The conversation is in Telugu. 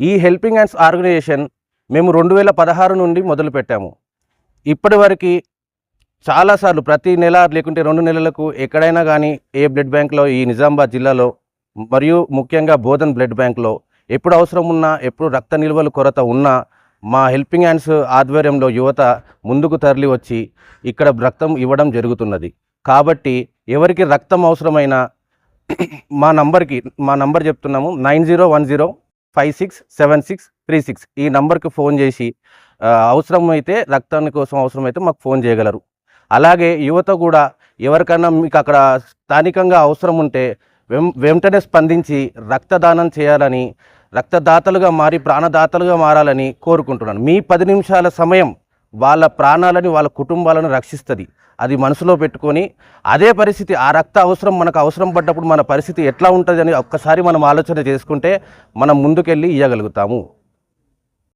ఈ హెల్పింగ్ హ్యాండ్స్ ఆర్గనైజేషన్ మేము రెండు వేల పదహారు నుండి మొదలుపెట్టాము. ఇప్పటి వరకు చాలాసార్లు ప్రతి నెల లేకుంటే రెండు నెలలకు ఎక్కడైనా కానీ ఏ బ్లడ్ బ్యాంక్లో ఈ నిజామాబాద్ జిల్లాలో మరియు ముఖ్యంగా బోధన్ బ్లడ్ బ్యాంక్లో ఎప్పుడు అవసరం ఉన్నా ఎప్పుడు రక్త నిల్వలు కొరత ఉన్నా మా హెల్పింగ్ హ్యాండ్స్ ఆధ్వర్యంలో యువత ముందుకు తరలి వచ్చి ఇక్కడ రక్తం ఇవ్వడం జరుగుతున్నది. కాబట్టి ఎవరికి రక్తం అవసరమైన మా నంబర్కి మా నంబర్ చెప్తున్నాము nine zero one zero five six seven six three six ఈ నంబర్కి ఫోన్ చేసి అవసరమైతే రక్తాన్ని కోసం అవసరమైతే మాకు ఫోన్ చేయగలరు. అలాగే యువత కూడా ఎవరికైనా మీకు అక్కడ స్థానికంగా అవసరం ఉంటే వెం వెంటనే స్పందించి రక్తదానం చేయాలని రక్తదాతలుగా మారి ప్రాణదాతలుగా మారాలని కోరుకుంటున్నాను. మీ పది నిమిషాల సమయం వాళ్ళ ప్రాణాలని వాళ్ళ కుటుంబాలను రక్షిస్తుంది. అది మనసులో పెట్టుకొని అదే పరిస్థితి ఆ రక్త అవసరం మనకు అవసరం పడ్డప్పుడు మన పరిస్థితి ఎట్లా ఉంటుంది అని ఒక్కసారి మనం ఆలోచన చేసుకుంటే మనం ముందుకెళ్ళి ఇవ్వగలుగుతాము